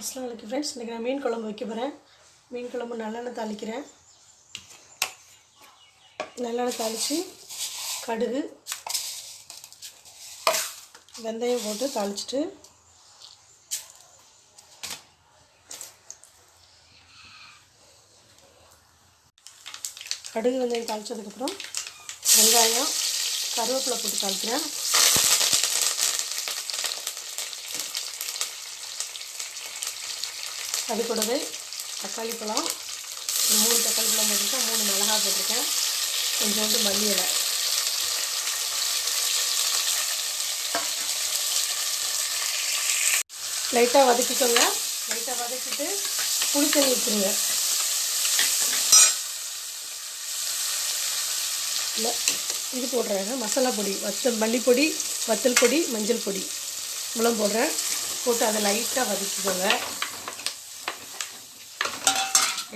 அஸ்லாம் வலைக்கு ஃப்ரெண்ட்ஸ் இன்றைக்கி நான் மீன் குழம்பு வைக்க போகிறேன் மீன் குழம்பு நல்லெண்ணெய் தாளிக்கிறேன். நல்லெண்ணெய் தாளித்து கடுகு வெந்தயம் போட்டு தாளிச்சிட்டு கடுகு வெந்தயம் தாளித்ததுக்கப்புறம் வெங்காயம் கருவேப்பிலை போட்டு தாளிக்கிறேன். அது கூடவே தக்காளி பழம் மூணு தக்காளி பழம் போட்டிருக்கேன் மூணு மிளகா போட்டிருக்கேன் கொஞ்சோண்டு மல்லி இலை லைட்டாக வதக்கிக்கோங்க. லைட்டாக வதக்கிட்டு புளி தண்ணி ஊற்றுங்க இல்லை இது போடுறேன் மசாலா பொடி வத்தல் மல்லிப்பொடி வத்தல் பொடி மஞ்சள் பொடி. இவ்வளோ போடுறேன். போட்டு அதை லைட்டாக வதக்கிக்கோங்க.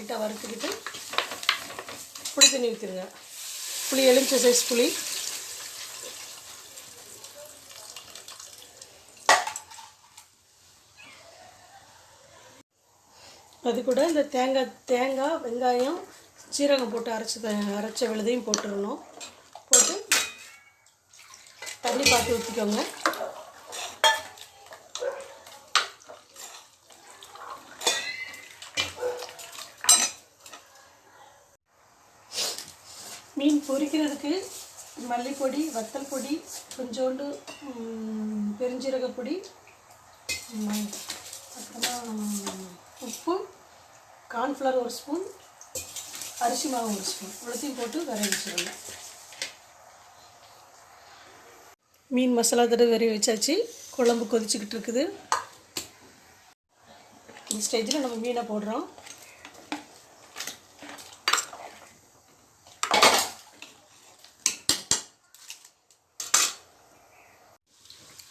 லைட்டாக வறுத்துக்கிட்டு புளி தண்ணி ஊற்றிடுங்க புளி எலுமிச்சை சைஸ் புளி. அது கூட இந்த தேங்காய் தேங்காய் வெங்காயம் சீரகம் போட்டு அரைச்சி அரைச்ச விழுதையும் போட்டுடணும் போட்டு தண்ணி பார்த்து ஊற்றிக்கோங்க மீன் பொரிக்கிறதுக்கு மல்லிப்பொடி வத்தல் பொடி கொஞ்சோண்டு பெருஞ்சீரக பொடி அப்புறமா உப்பு கார்ன்ஃப்ளவர் ஒரு ஸ்பூன் அரிசி மாவு ஒரு ஸ்பூன். இவ்வளோத்தையும் போட்டு விரைய வச்சுருங்க. மீன் மசாலா தடவை வரைய வச்சாச்சு. குழம்பு கொதிச்சுக்கிட்டு இருக்குது. இந்த ஸ்டேஜில் நம்ம மீனை போடுறோம்.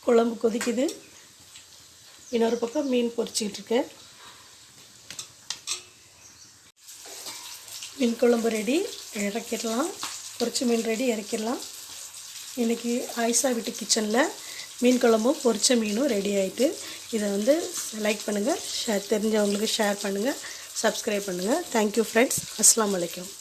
குழம்பு கொதிக்குது. இன்னொரு பக்கம் மீன் பொரிச்சிக்கிட்டுருக்கேன் மீன் குழம்பு ரெடி இறக்கிடலாம். பொரிச்ச மீன் ரெடி இறக்கிடலாம். இன்றைக்கி ஆயிஷா வீட்டு கிச்சனில் மீன் குழம்பும் பொரிச்ச மீனும் ரெடி ஆகிட்டு இதை வந்து லைக் பண்ணுங்கள் ஷேர் தெரிஞ்சவங்களுக்கு ஷேர் பண்ணுங்கள் சப்ஸ்கிரைப் பண்ணுங்கள் தேங்க்யூ ஃப்ரெண்ட்ஸ் அஸ்லாம் வலைக்கம்